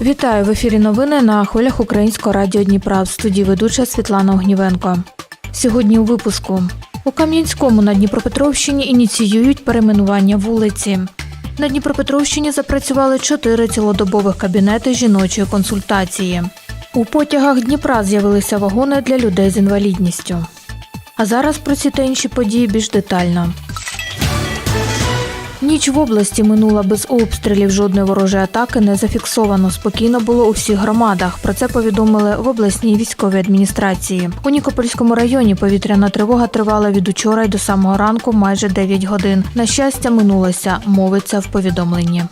Вітаю в ефірі новини на хвилях Українського радіо Дніпра. В студії ведуча Світлана Огнівенко. Сьогодні у випуску у Кам'янському на Дніпропетровщині ініціюють перейменування вулиці. На Дніпропетровщині запрацювали чотири цілодобових кабінети жіночої консультації. У потягах Дніпра з'явилися вагони для людей з інвалідністю. А зараз про ці та інші події більш детально. Ніч в області минула без обстрілів. Жодної ворожої атаки не зафіксовано. Спокійно було у всіх громадах. Про це повідомили в обласній військовій адміністрації. У Нікопольському районі повітряна тривога тривала від учора й до самого ранку майже 9 годин. На щастя, минулося, мовиться в повідомленні.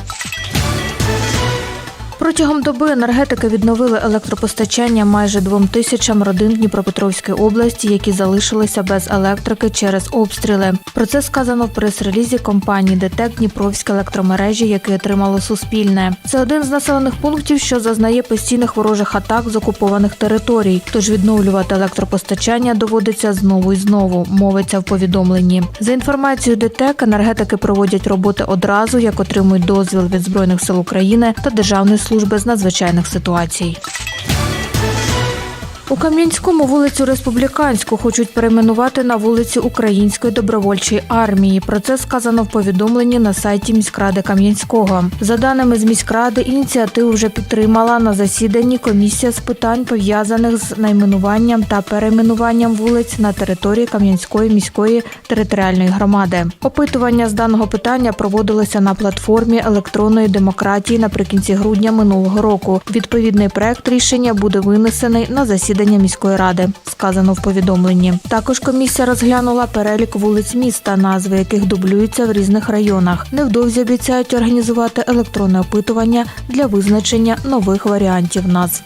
Протягом доби енергетики відновили електропостачання майже двом тисячам родин Дніпропетровської області, які залишилися без електрики через обстріли. Про це сказано в прес-релізі компанії ДТЕК Дніпровські електромережі, який отримало Суспільне. Це один з населених пунктів, що зазнає постійних ворожих атак з окупованих територій. Тож відновлювати електропостачання доводиться знову і знову. Мовиться в повідомленні. За інформацією ДТЕК, енергетики проводять роботи одразу, як отримують дозвіл від збройних сил України та Державної служби з надзвичайних ситуацій. У Кам'янському вулицю Республіканську хочуть перейменувати на вулицю Української добровольчої армії. Про це сказано в повідомленні на сайті міськради Кам'янського. За даними з міськради, ініціативу вже підтримала на засіданні комісія з питань пов'язаних з найменуванням та перейменуванням вулиць на території Кам'янської міської територіальної громади. Опитування з даного питання проводилося на платформі електронної демократії наприкінці грудня минулого року. Відповідний проект рішення буде винесений на засідання міської ради, сказано в повідомленні. Також комісія розглянула перелік вулиць міста, назви яких дублюються в різних районах. Невдовзі обіцяють організувати електронне опитування для визначення нових варіантів назв.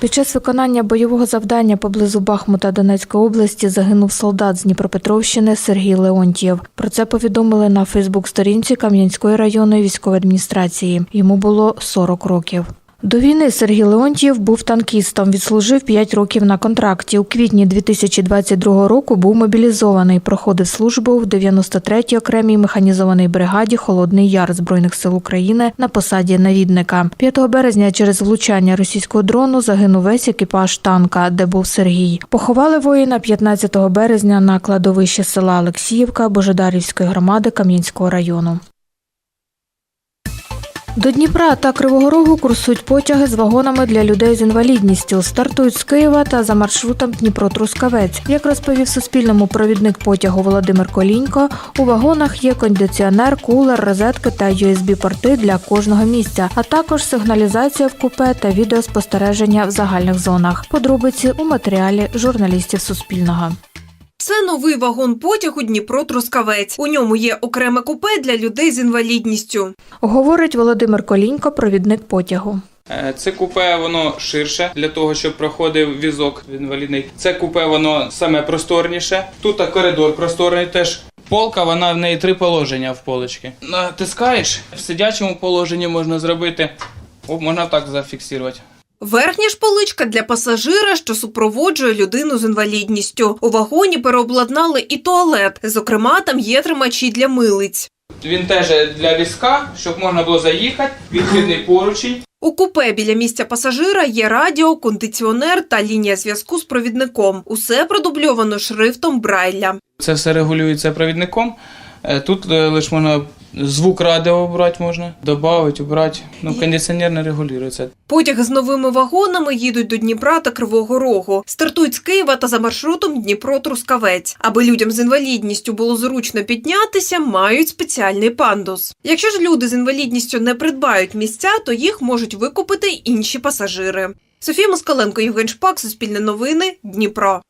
Під час виконання бойового завдання поблизу Бахмута Донецької області загинув солдат з Дніпропетровщини Сергій Леонтьєв. Про це повідомили на Фейсбук-сторінці Кам'янської районної військової адміністрації. Йому було 40 років. До війни Сергій Леонтьєв був танкістом. Відслужив 5 років на контракті. У квітні 2022 року був мобілізований. Проходив службу в 93-й окремій механізованій бригаді Холодний Яр Збройних сил України на посаді навідника. 5 березня через влучання російського дрону загинув весь екіпаж танка, де був Сергій. Поховали воїна 15 березня на кладовищі села Олексіївка Божедарівської громади Кам'янського району. До Дніпра та Кривого Рогу курсують потяги з вагонами для людей з інвалідністю. Стартують з Києва та за маршрутом Дніпро-Трускавець. Як розповів Суспільному провідник потягу Володимир Колінько, у вагонах є кондиціонер, кулер, розетки та USB-порти для кожного місця, а також сигналізація в купе та відеоспостереження в загальних зонах. Подробиці у матеріалі журналістів Суспільного. Це новий вагон потягу Дніпро-Трускавець. У ньому є окреме купе для людей з інвалідністю. Говорить Володимир Колінько, провідник потягу. Е, Це купе воно ширше для того, щоб проходив візок інвалідний. Це купе воно саме просторніше. Тут коридор просторний теж. Полка, вона в неї три положення в полочці. Натискаєш, в сидячому положенні можна зробити. О, можна так зафіксувати. Верхня ж поличка для пасажира, що супроводжує людину з інвалідністю. У вагоні переобладнали і туалет. Зокрема, там є тримачі для милиць. Він теж для візка, щоб можна було заїхати, відхідний поручень. У купе біля місця пасажира є радіо, кондиціонер та лінія зв'язку з провідником. Усе продубльовано шрифтом Брайля. Це все регулюється провідником. Е, Тут е, лише можна звук радіо обрати можна, додати, обрати. Ну, кондиціонер не регулюється. Потяги з новими вагонами їдуть до Дніпра та Кривого Рогу. Стартують з Києва та за маршрутом Дніпро-Трускавець. Аби людям з інвалідністю було зручно піднятися, мають спеціальний пандус. Якщо ж люди з інвалідністю не придбають місця, то їх можуть викупити інші пасажири. Софія Москаленко, Євген Шпак, Суспільне новини, Дніпро.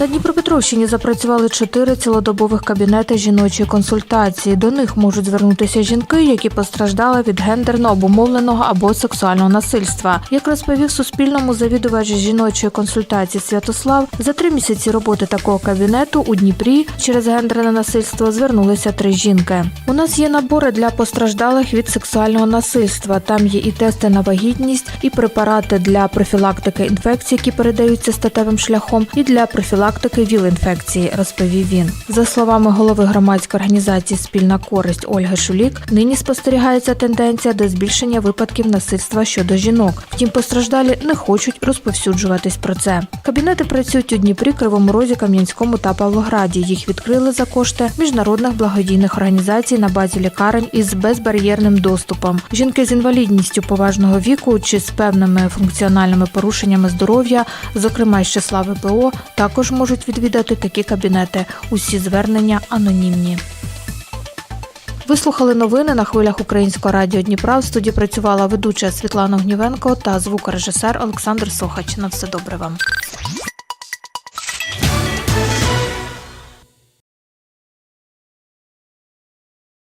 На Дніпропетровщині запрацювали чотири цілодобових кабінети жіночої консультації. До них можуть звернутися жінки, які постраждали від гендерно обумовленого або сексуального насильства. Як розповів Суспільному завідувач жіночої консультації Святослав, за три місяці роботи такого кабінету у Дніпрі через гендерне насильство звернулися три жінки. У нас є набори для постраждалих від сексуального насильства. Там є і тести на вагітність, і препарати для профілактики інфекцій, які передаються статевим шляхом, і для профілактики профілактики ВІЛ-інфекції, розповів він. За словами голови громадської організації Спільна користь Ольги Шулік, нині спостерігається тенденція до збільшення випадків насильства щодо жінок. Втім, постраждалі не хочуть розповсюджуватись про це. Кабінети працюють у Дніпрі, Кривому Розі, Кам'янському та Павлограді. Їх відкрили за кошти міжнародних благодійних організацій на базі лікарень із безбар'єрним доступом. Жінки з інвалідністю поважного віку чи з певними функціональними порушеннями здоров'я, зокрема із числа ВПО, також можуть відвідати такі кабінети. Усі звернення анонімні. Ви слухали новини на хвилях Українського радіо Дніпра. В студії працювала ведуча Світлана Гнівенко та звукорежисер Олександр Сохач. На все добре вам.